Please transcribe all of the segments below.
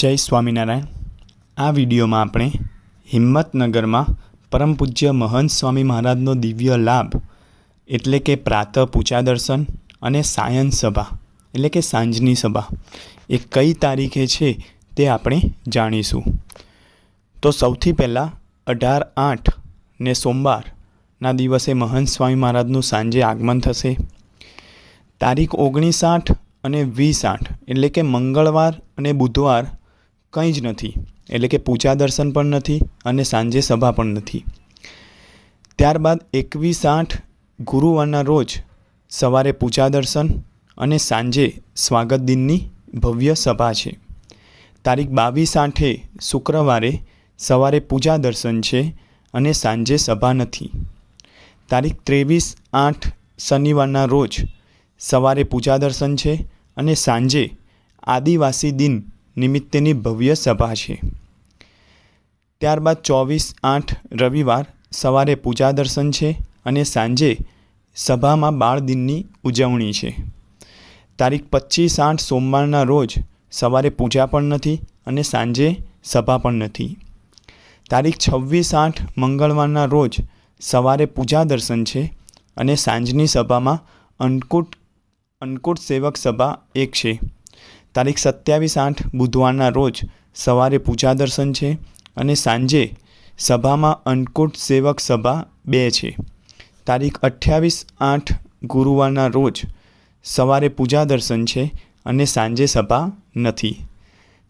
જય સ્વામિનારાયણ. આ વિડીયોમાં આપણે હિંમતનગરમાં પરમ પૂજ્ય મહંત સ્વામી મહારાજનો દિવ્ય લાભ, એટલે કે પ્રાતઃ પૂજા દર્શન અને સાયન સભા, એટલે કે સાંજની સભા, એ કઈ તારીખે છે તે આપણે જાણીશું. તો સૌથી પહેલાં અઢાર આઠ ને સોમવારના દિવસે મહંત સ્વામી મહારાજનું સાંજે આગમન થશે. તારીખ ઓગણીસ આઠ અને વીસ આઠ, એટલે કે મંગળવાર અને બુધવાર કંઈ જ નથી. એટલે કે પૂજા દર્શન પણ નથી અને સાંજે સભા પણ નથી. ત્યારબાદ એકવીસ આઠ ગુરુવારના રોજ સવારે પૂજા દર્શન અને સાંજે સ્વાગત દિનની ભવ્ય સભા છે. તારીખ બાવીસ આઠે શુક્રવારે સવારે પૂજા દર્શન છે અને સાંજે સભા નથી. તારીખ ત્રેવીસ આઠ શનિવારના રોજ સવારે પૂજા દર્શન છે અને સાંજે આદિવાસી દિન નિમિત્તેની ભવ્ય સભા છે. ત્યારબાદ ચોવીસ આઠ રવિવાર સવારે પૂજા દર્શન છે અને સાંજે સભામાં બાળ દિનની ઉજવણી છે. તારીખ પચીસ આઠ સોમવારના રોજ સવારે પૂજા પણ નથી અને સાંજે સભા પણ નથી. તારીખ છવ્વીસ આઠ મંગળવારના રોજ સવારે પૂજા દર્શન છે અને સાંજની સભામાં અન્નકૂટ અન્નકૂટ સેવક સભા એક છે. તારીખ સત્યાવીસ આઠ બુધવારના રોજ સવારે પૂજા દર્શન છે અને સાંજે સભામાં અન્નકૂટ સેવક સભા બે છે. તારીખ અઠ્યાવીસ આઠ ગુરુવારના રોજ સવારે પૂજા દર્શન છે અને સાંજે સભા નથી.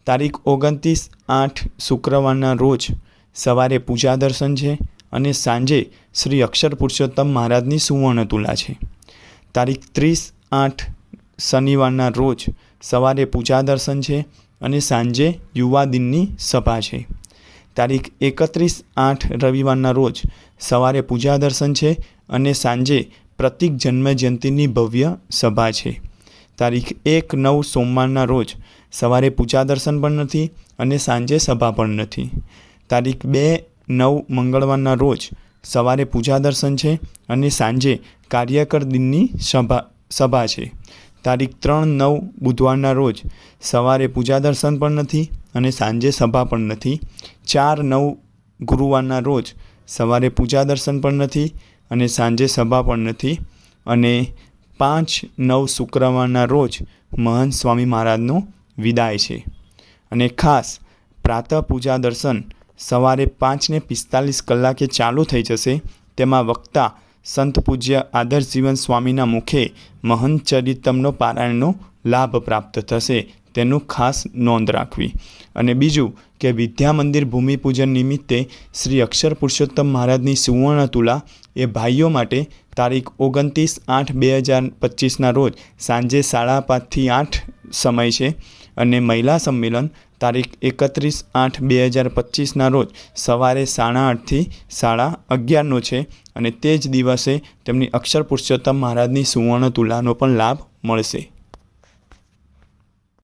તારીખ ઓગણત્રીસ આઠ શુક્રવારના રોજ સવારે પૂજા દર્શન છે અને સાંજે શ્રી અક્ષર પુરુષોત્તમ મહારાજની સુવર્ણ તુલા છે. તારીખ ત્રીસ આઠ શનિવારના રોજ સવારે પૂજા દર્શન છે અને સાંજે યુવા દિનની સભા છે. તારીખ એકત્રીસ આઠ રવિવારના રોજ સવારે પૂજા દર્શન છે અને સાંજે પ્રતિક જન્મ જયંતિની ભવ્ય સભા છે. તારીખ એક નવ સોમવારના રોજ સવારે પૂજા દર્શન પણ નથી અને સાંજે સભા પણ નથી. તારીખ બે નવ મંગળવારના રોજ સવારે પૂજા દર્શન છે અને સાંજે કાર્યકર દિનની સભા સભા છે. તારીખ ત્રણ નવ બુધવારના રોજ સવારે પૂજા દર્શન પણ નથી અને સાંજે સભા પણ નથી. ચાર નવ ગુરુવારના રોજ સવારે પૂજા દર્શન પણ નથી અને સાંજે સભા પણ નથી. અને પાંચ નવ શુક્રવારના રોજ મહંત સ્વામી મહારાજનો વિદાય છે. અને ખાસ પ્રાતઃ પૂજા દર્શન સવારે પાંચને પિસ્તાલીસ કલાકે ચાલુ થઈ જશે. તેમાં વક્તા સંત પૂજ્ય આદર્શ જીવન સ્વામીના મુખે મહંત ચરિતમનો પારાયણનો લાભ પ્રાપ્ત થશે, તેનું ખાસ નોંધ રાખવી. અને બીજું કે વિદ્યા મંદિર ભૂમિપૂજન નિમિત્તે શ્રી અક્ષર પુરુષોત્તમ મહારાજની સુવર્ણ તુલા એ ભાઈઓ માટે તારીખ ઓગણત્રીસ આઠ બે હજાર પચીસના રોજ સાંજે સાડા પાંચથી આઠ સમય છે. અને મહિલા સંમેલન તારીખ એકત્રીસ આઠ બે હજાર પચીસના રોજ સવારે સાડા આઠથી સાડા અગિયારનો છે અને તે જ દિવસે તેમની અક્ષર પુરુષોત્તમ મહારાજની સુવર્ણ તુલાનો પણ લાભ મળશે.